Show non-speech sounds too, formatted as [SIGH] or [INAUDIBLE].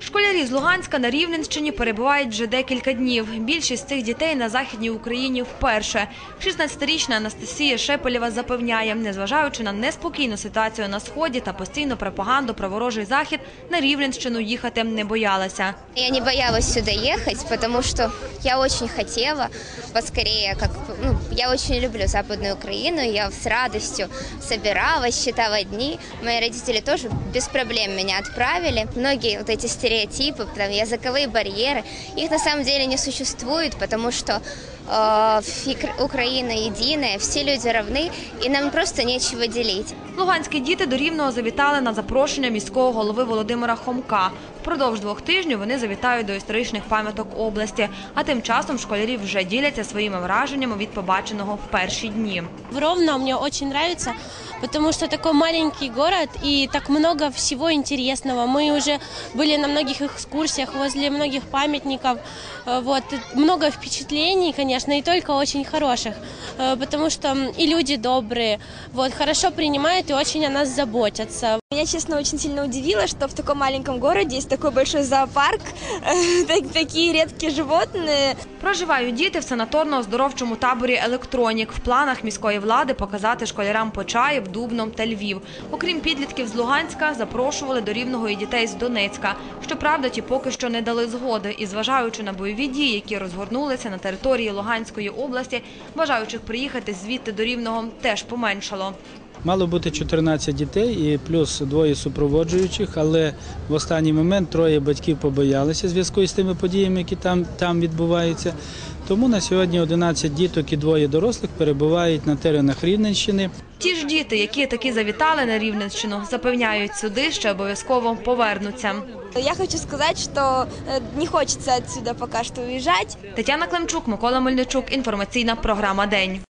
Школярі з Луганська на Рівненщині перебувають вже декілька днів. Більшість цих дітей на Західній Україні вперше. 16-річна Анастасія Шепелєва запевняє, незважаючи на неспокійну ситуацію на Сході та постійну пропаганду про ворожий захід, на Рівненщину їхати не боялася. Я не боялась сюда ехать, потому что я очень хотела поскорее, как ну, я очень люблю Западную Украину, я с радостью собиралась, считала дни. Мои родители тоже без проблем меня отправили. Многие вот эти стереотипы, там, языковые барьеры, их на самом деле не существует, потому что э, фик- Украина единая, все люди равны, и нам просто нечего делить. Луганські діти до Рівного завітали на запрошення міського голови Володимира Хомка. Впродовж двох тижнів вони завітають до історичних пам'яток області. А тим часом школярі вже діляться своїми враженнями від побаченого в перші дні. В Ровно мне очень нравится, потому что такой маленький город и так много всего интересного. Мы уже были на многих экскурсиях, возле многих памятников. Э, Вот. и Много впечатлений, конечно, и только очень хороших, э, потому что м, и люди добрые, вот, хорошо принимают и очень о нас заботятся. Меня, честно, очень сильно удивило, что в таком маленьком городе есть такой большой зоопарк, так- [LAUGHS] такие редкие животные. Проживають діти в санаторно-оздоровчому таборі «Електронік». В планах міської влади показати школярам Почаїв, Дубно та Львів. Окрім підлітків з Луганська, запрошували до Рівного і дітей з Донецька. Щоправда, ті поки що не дали згоди. І зважаючи на бойові дії, які розгорнулися на території Луганської області, бажаючих приїхати звідти до Рівного теж поменшало. Мало бути 14 дітей і плюс двоє супроводжуючих, але в останній момент троє батьків побоялися в зв'язку з тими подіями, які там, там відбуваються. Тому на сьогодні 11 діток і двоє дорослих перебувають на теренах Рівненщини. Ті ж діти, які таки завітали на Рівненщину, запевняють сюди, що обов'язково повернуться. Я хочу сказать, что э, не хочется отсюда пока что уезжать. Тетяна Климчук, Микола Мельничук. Інформаційна програма День.